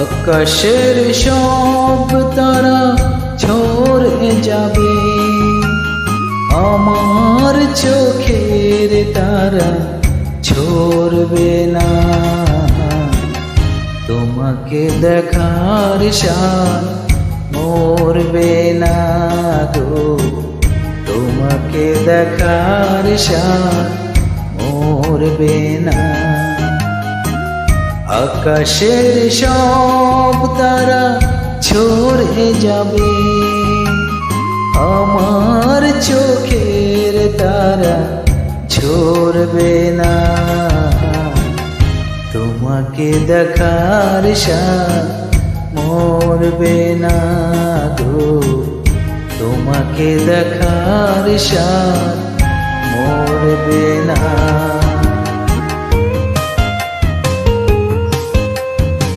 আকাশের সব তারা ঝরে যাবে। আমার চোখের তারা ঝরবে না। তোমাকে দেখার সার মরবে না গো। তোমাকে দেখার সার মরবে না। আকাশের সব তারা ঝরে যাবে। আমার চোখের তারা ঝরবে না। তোমাকে দেখার মরবে না গো। তোমাকে দেখার সাথ মরবে